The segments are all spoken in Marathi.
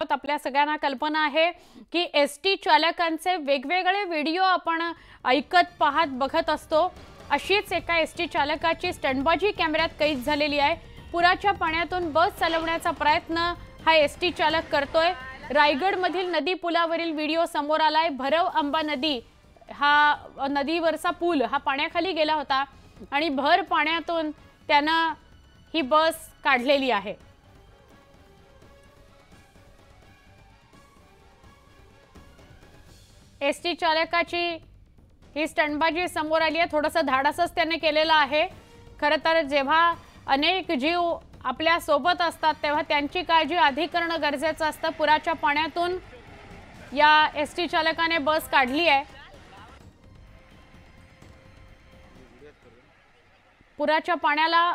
आपल्या सगळ्यांना कल्पना आहे की एस टी चालकांचे वेगवेगळे व्हिडिओ आपण ऐकत पाहत बघत असतो. अशीच एका एस टी चालकाची स्टंटबाजी कॅमेऱ्यात कैद झालेली आहे. पुराच्या पाण्यातून बस चालवण्याचा प्रयत्न हा एस टी चालक करतोय. रायगडमधील नदी पुलावरील व्हिडिओ समोर आलाय. भरव आंबा नदी हा नदीवरचा पूल हा पाण्याखाली गेला होता. आणि भर पाण्यातून त्यानं ही बस काढलेली आहे. एस टी चालकाची ही स्टंटबाजी समोर आली आहे. थोडंसं धाडसच त्याने केलेलं आहे. खरं तर जेव्हा अनेक जीव आपल्यासोबत असतात तेव्हा त्यांची काळजी आधी करणं गरजेचं असतं. पुराच्या पाण्यातून या एस टी चालकाने बस काढली आहे. पुराच्या पाण्याला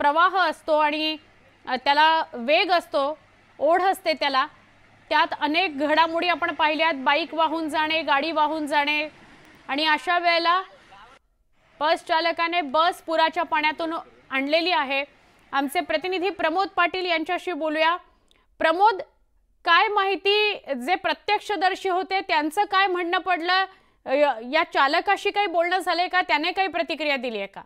प्रवाह असतो आणि त्याला वेग असतो ओढ असते त्याला. त्यात अनेक घडामोडी आपण पाहिल्यात बाईक वाहून जाणे गाडी वाहून जाणे. आणि अशा वेळेला बस चालकाने बस पुराच्या पाण्यातून आणलेली आहे. आमचे प्रतिनिधी प्रमोद पाटील यांच्याशी बोलूया. प्रमोद काय माहिती जे प्रत्यक्षदर्शी होते त्यांचं काय म्हणणं पडलं? या चालकाशी काही बोलणं झालंय का? त्याने काही प्रतिक्रिया दिली आहे का?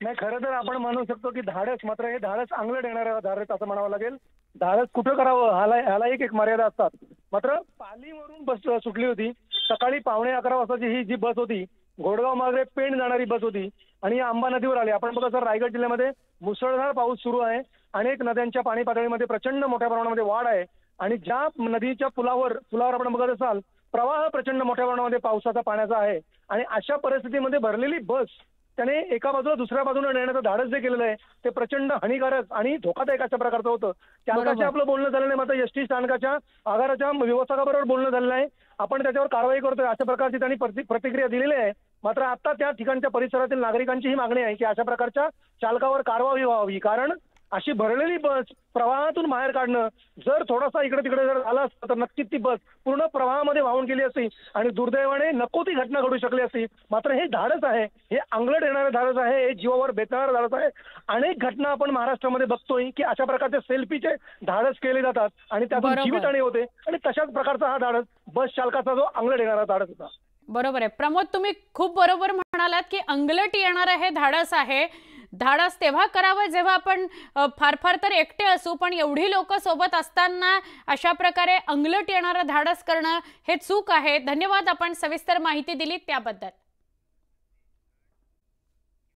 नाही खरं तर आपण म्हणू शकतो की धाडस मात्र हे धाडस अंगलट येणार धाडस असं म्हणावं लागेल. धाडस कुठं करावं ह्याला ह्याला एक एक मर्यादा असतात. मात्र पालीवरून बस सुटली होती. सकाळी पावणे अकरा वाजताची ही जी बस होती घोडगाव मार्गे पेण जाणारी बस होती आणि आंबा नदीवर आली. आपण बघा सर रायगड जिल्ह्यामध्ये मुसळधार पाऊस सुरू आहे. अनेक नद्यांच्या पाणी पातळीमध्ये प्रचंड मोठ्या प्रमाणामध्ये वाढ आहे. आणि ज्या नदीच्या पुलावर पुलावर आपण बघत असाल प्रवाह प्रचंड मोठ्या प्रमाणामध्ये पावसाचा पाण्याचा आहे. आणि अशा परिस्थितीमध्ये भरलेली बस त्याने एका बाजूला दुसऱ्या बाजूला नेण्याचं धाडस जे केलेलं आहे ते प्रचंड हानिकारक आणि धोकादायक अशा प्रकारचं होतं. चालकाशी आपलं बोलणं झालं नाही मात्र एस टी स्थानकाच्या आगाराच्या व्यवस्थापकाबरोबर बोलणं झालेलं आहे. आपण त्याच्यावर कारवाई करतोय अशा प्रकारची त्यांनी प्रतिक्रिया दिलेली आहे. मात्र आता त्या ठिकाणच्या परिसरातील नागरिकांची ही मागणी आहे की अशा प्रकारच्या चालकावर कारवाई व्हावी. कारण अशी भरलेली बस प्रवाहातून बाहेर काढणं. जर थोडासा इकडे तिकडे जर झालं असतं तर नक्कीच ती बस पूर्ण प्रवाहामध्ये वाहून गेली असती आणि दुर्दैवाने नको ती घटना घडू शकली असती. मात्र हे धाडस आहे. हे अंगलट येणारं धाडस आहे. हे जीवावर बेतणारं धाडस आहे. अनेक घटना आपण महाराष्ट्रामध्ये बघतोय की अशा प्रकारचे सेल्फीचे धाडस केले जातात आणि त्यातून जीवितहानी होते. आणि तशाच प्रकारचा हा धाडस बस चालकाचा जो अंगलट येणारा धाडस होता. बरोबर आहे. प्रमोद तुम्ही खूप बरोबर म्हणालात की अंगलट येणारं हे धाडस आहे. धाडस तेव्हा करावं जेव्हा आपण फार फार तर एकटे असू पण एवढी लोक सोबत असताना अशा प्रकारे अंगलट येणारं धाडस करणं हे चूक आहे. धन्यवाद आपण सविस्तर माहिती दिली त्याबद्दल.